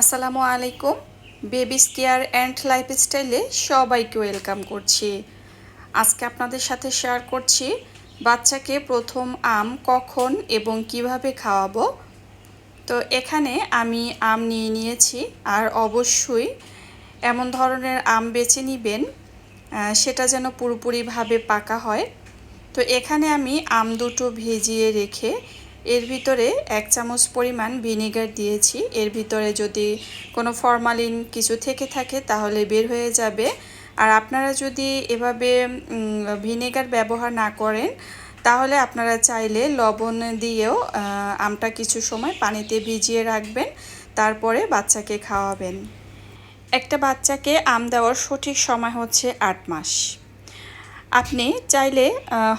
আসসালামু আলাইকুম। Babies care and লাইফস্টাইলে সবাইকে ওয়েলকাম করছি। আজকে আপনাদের সাথে শেয়ার করছি, বাচ্চাকে প্রথম আম কখন এবং কীভাবে খাওয়াবো? তো এখানে আমি আম নিয়ে নিয়েছি, আর অবশ্যই এমন ধরনের আম বেছে নেবেন সেটা যেন পুরোপুরিভাবে পাকা হয়। তো এখানে আমি আম দুটো ভিজিয়ে রেখে এর ভিতরে এক চামচ পরিমাণ ভিনেগার দিয়েছি। এর ভিতরে যদি কোনো ফরমালিন কিছু থেকে থাকে তাহলে বের হয়ে যাবে। আর আপনারা যদি এভাবে ভিনেগার ব্যবহার না করেন, তাহলে আপনারা চাইলে লবণ দিয়েও আমটা কিছু সময় পানিতে ভিজিয়ে রাখবেন, তারপরে বাচ্চাকে খাওয়াবেন। একটা বাচ্চাকে আম দেওয়ার সঠিক সময় হচ্ছে আট মাস। আপনি চাইলে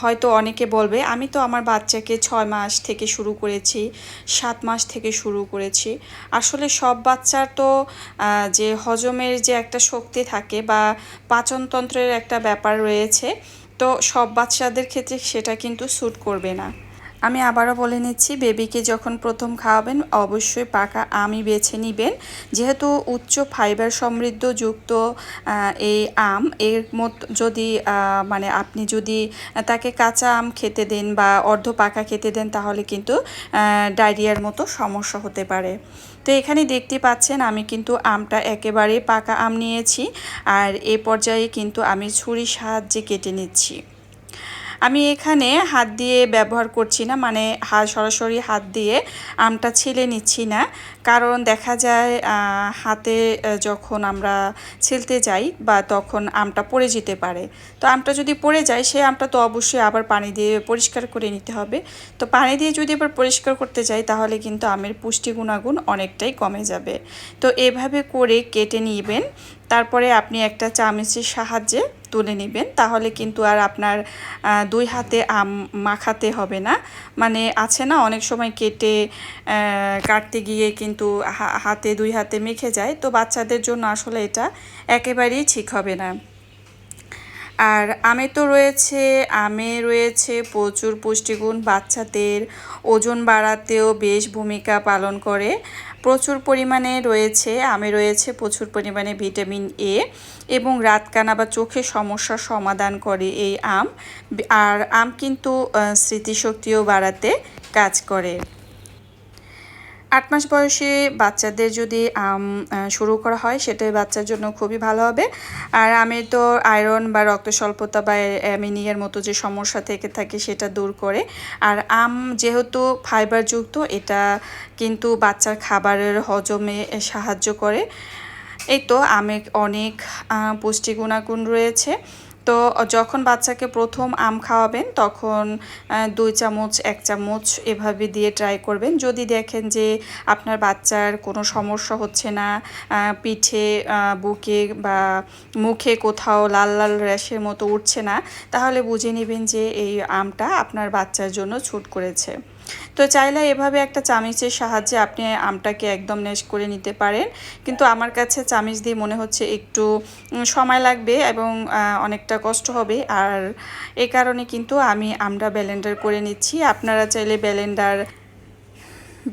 হয়তো অনেকে বলবে, আমি তো আমার বাচ্চাকে ছয় মাস থেকে শুরু করেছি, সাত মাস থেকে শুরু করেছি। আসলে সব বাচ্চার তো যে হজমের যে একটা শক্তি থাকে বা পাচনতন্ত্রের একটা ব্যাপার রয়েছে, তো সব বাচ্চাদের ক্ষেত্রে সেটা কিন্তু স্যুট করবে না। আমি আবারও বলে নিচ্ছি, বেবিকে যখন প্রথম খাওয়াবেন, অবশ্যই পাকা আমই বেছে নেবেন। যেহেতু উচ্চ ফাইবার সমৃদ্ধ যুক্ত এই আম, এর মত যদি মানে আপনি যদি তাকে কাঁচা আম খেতে দেন বা অর্ধ পাকা খেতে দেন, তাহলে কিন্তু ডায়রিয়ার মতো সমস্যা হতে পারে। তো এখানে দেখতে পাচ্ছেন, আমি কিন্তু আমটা একেবারে পাকা আম নিয়েছি। আর এ পর্যায়ে কিন্তু আমি ছুরির সাহায্যে কেটে নিচ্ছি। আমি এখানে হাত দিয়ে ব্যবহার করছি না মানে হাত সরাসরি হাত দিয়ে আমটা ছিলে নিচ্ছি না। কারণ দেখা যায় হাতে যখন আমরা ছিলতে যাই বা তখন আমটা পড়ে যেতে পারে। তো আমটা যদি পড়ে যায় সেই আমটা তো অবশ্যই আবার পানি দিয়ে পরিষ্কার করে নিতে হবে। তো পানি দিয়ে যদি আবার পরিষ্কার করতে যাই, তাহলে কিন্তু আমের পুষ্টি গুণাগুণ অনেকটাই কমে যাবে। তো এভাবে করে কেটে নিবেন। তারপরে আপনি একটা চামচের সাহায্যে তুলে নেবেন, তাহলে কিন্তু আর আপনার দুই হাতে আম মাখাতে হবে না। মানে আছে না, অনেক সময় কেটে কাটতে গিয়ে কিন্তু হাতে দুই হাতে মেখে যায়। তো বাচ্চাদের জন্য আসলে এটা একেবারেই ঠিক হবে না। আর আমে তো রয়েছে, আমে রয়েছে প্রচুর পুষ্টিগুণ বাচ্চাদের, ওজন বাড়াতেও বেশ ভূমিকা পালন করে। প্রচুর পরিমাণে রয়েছে, আমে রয়েছে প্রচুর পরিমাণে ভিটামিন এ এবং রাতকানা বা চোখের সমস্যার সমাধান করে এই আম। আর আম কিন্তু স্মৃতিশক্তিও বাড়াতে কাজ করে। আট মাস বয়সে বাচ্চাদের যদি আম শুরু করা হয় সেটাই বাচ্চার জন্য খুবই ভালো হবে। আর আমের তো আয়রন বা রক্ত স্বল্পতা বা অ্যামিনিয়ার মতো যে সমস্যা থেকে থাকে সেটা দূর করে। আর আম যেহেতু ফাইবারযুক্ত এটা কিন্তু বাচ্চার খাবারের হজমে সাহায্য করে। এই তো আমে অনেক আহ, পুষ্টি গুণাগুণ রয়েছে। তো যখন বাচ্চাকে প্রথম আম খাওয়াবেন, তখন দুই চামচ, এক চামচ এভাবে দিয়ে ট্রাই করবেন। যদি দেখেন যে আপনার বাচ্চার কোনো সমস্যা হচ্ছে না পিঠে বুকে বা মুখে কোথাও লাল লাল র্যাশের মতো উঠছে না, তাহলে বুঝে নেবেন যে এই আমটা আপনার বাচ্চার জন্য ছুট করেছে। তো চাইলে এভাবে একটা চামিচের সাহায্যে আপনি আমটাকে একদম নেশ করে নিতে পারেন। কিন্তু আমার কাছে চামিচ দিয়ে মনে হচ্ছে একটু সময় লাগবে এবং অনেকটা কষ্ট হবে। আর এ কারণে কিন্তু আমি আমটা ব্যালেন্ডার করে নিচ্ছি। আপনারা চাইলে ব্লেন্ডার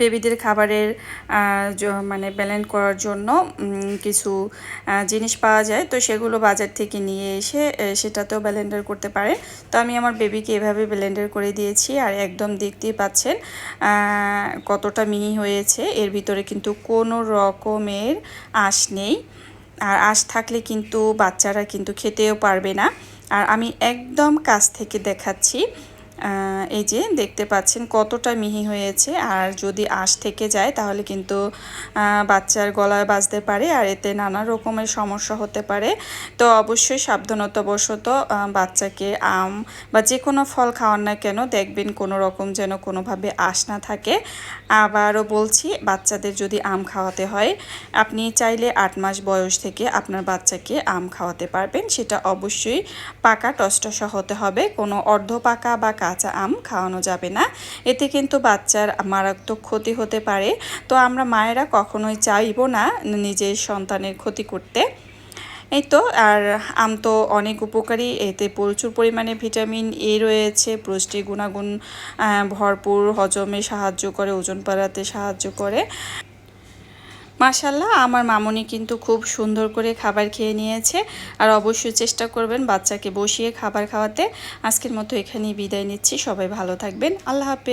বেবিদের খাবারের মানে ব্যালেন্ড করার জন্য কিছু জিনিস পাওয়া যায়। তো সেগুলো বাজার থেকে নিয়ে এসে সেটাতেও ব্লেন্ডার করতে পারে। তো আমি আমার বেবিকে এভাবে ব্লেন্ডার করে দিয়েছি আর একদম দেখতেই পাচ্ছেন কতটা মিহি হয়েছে। এর ভিতরে কিন্তু কোনো রকমের আঁশ নেই। আর আঁশ থাকলে কিন্তু বাচ্চারা কিন্তু খেতেও পারবে না। আর আমি একদম কাছ থেকে দেখাচ্ছি এই যে দেখতে পাচ্ছেন কতটা মিহি হয়েছে। আর যদি আঁশ থেকে যায়, তাহলে কিন্তু বাচ্চার গলায় বাজতে পারে আর এতে নানা রকমের সমস্যা হতে পারে। তো অবশ্যই সাবধানতাবশত বাচ্চাকে আম বা যে কোনো ফল খাওয়ান না কেন, দেখবেন কোনো রকম যেন কোনোভাবে আঁশ না থাকে। আবারও বলছি, বাচ্চাদের যদি আম খাওয়াতে হয়, আপনি চাইলে আট মাস বয়স থেকে আপনার বাচ্চাকে আম খাওয়াতে পারবেন। সেটা অবশ্যই পাকা টসটসা হতে হবে। কোনো অর্ধ পাকা বা কাঁচা আম খাওয়ানো যাবে না। এতে কিন্তু বাচ্চার মারাত্মক ক্ষতি হতে পারে। তো আমরা মায়েরা কখনোই চাইব না নিজের সন্তানের ক্ষতি করতে। এই তো, আর আম তো অনেক উপকারী। এতে প্রচুর পরিমাণে ভিটামিন এ রয়েছে পুষ্টি গুণাগুণ ভরপুর। হজমে সাহায্য করে, ওজন বাড়াতে সাহায্য করে। মাশাল্লাহ আমার মামুনি কিন্তু খুব সুন্দর করে খাবার খেয়ে নিয়েছে। আর অবশ্যই চেষ্টা করবেন বাচ্চাকে বসিয়ে খাবার খাওয়াতে। আজকের মতো এখানেই বিদায় নিচ্ছি। সবাই ভালো থাকবেন। আল্লাহ হাফেজ।